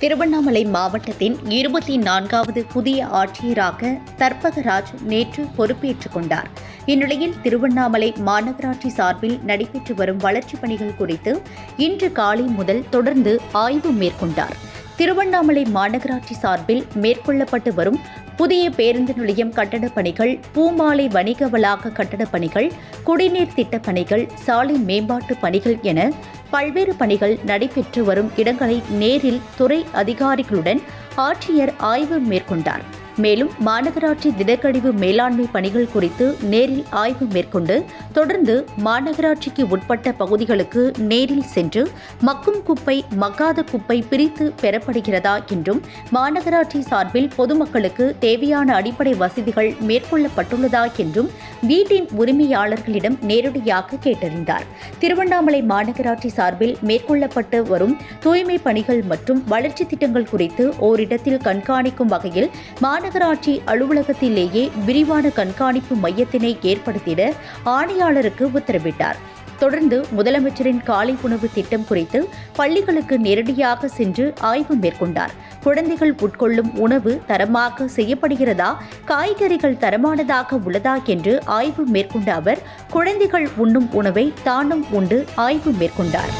திருவண்ணாமலை மாவட்டத்தின் இருபத்தி நான்காவது புதிய ஆட்சியராக தர்பகராஜ் நேற்று பொறுப்பேற்றுக் கொண்டார். இந்நிலையில் திருவண்ணாமலை மாநகராட்சி சார்பில் நடைபெற்று வரும் வளர்ச்சிப் பணிகள் குறித்து இன்று காலை முதல் தொடர்ந்து ஆய்வு மேற்கொண்டார். திருவண்ணாமலை மாநகராட்சி சார்பில் மேற்கொள்ளப்பட்டு வரும் புதிய பேருந்து நிலையம் கட்டடப் பணிகள் பூமாலை வணிக வளாக கட்டடப் பணிகள் குடிநீர் திட்டப் பணிகள் சாலை மேம்பாட்டு பணிகள் என பல்வேறு பணிகள் நடைபெற்று வரும் இடங்களை நேரில் துறை அதிகாரிகளுடன் ஆட்சியர் ஆய்வு மேற்கொண்டார். மேலும் மாநகராட்சி திடக்கழிவு மேலாண்மை பணிகள் குறித்து நேரில் ஆய்வு மேற்கொண்டு தொடர்ந்து மாநகராட்சிக்கு உட்பட்ட பகுதிகளுக்கு நேரில் சென்று மக்கும் குப்பை மக்காத குப்பை பிரித்து பெறப்படுகிறதா என்றும் மாநகராட்சி சார்பில் பொதுமக்களுக்கு தேவையான அடிப்படை வசதிகள் மேற்கொள்ளப்பட்டுள்ளதா என்றும் வீட்டின் உரிமையாளர்களிடம் நேரடியாக கேட்டறிந்தார். திருவண்ணாமலை மாநகராட்சி சார்பில் மேற்கொள்ளப்பட்டு வரும் தூய்மை பணிகள் மற்றும் வளர்ச்சி திட்டங்கள் குறித்து ஓரிடத்தில் கண்காணிக்கும் வகையில் மாநகர மாநகராட்சி அலுவலகத்திலேயே விரிவான கண்காணிப்பு மையத்தினை ஏற்படுத்திட ஆணையாளருக்கு உத்தரவிட்டார். தொடர்ந்து முதலமைச்சரின் காலை உணவு திட்டம் குறித்து பள்ளிகளுக்கு நேரடியாக சென்று ஆய்வு மேற்கொண்டார். குழந்தைகள் உட்கொள்ளும் உணவு தரமாக செய்யப்படுகிறதா காய்கறிகள் தரமானதாக உள்ளதா என்று ஆய்வு மேற்கொண்ட அவர் குழந்தைகள் உண்ணும் உணவை தானும் உண்டு ஆய்வு மேற்கொண்டார்.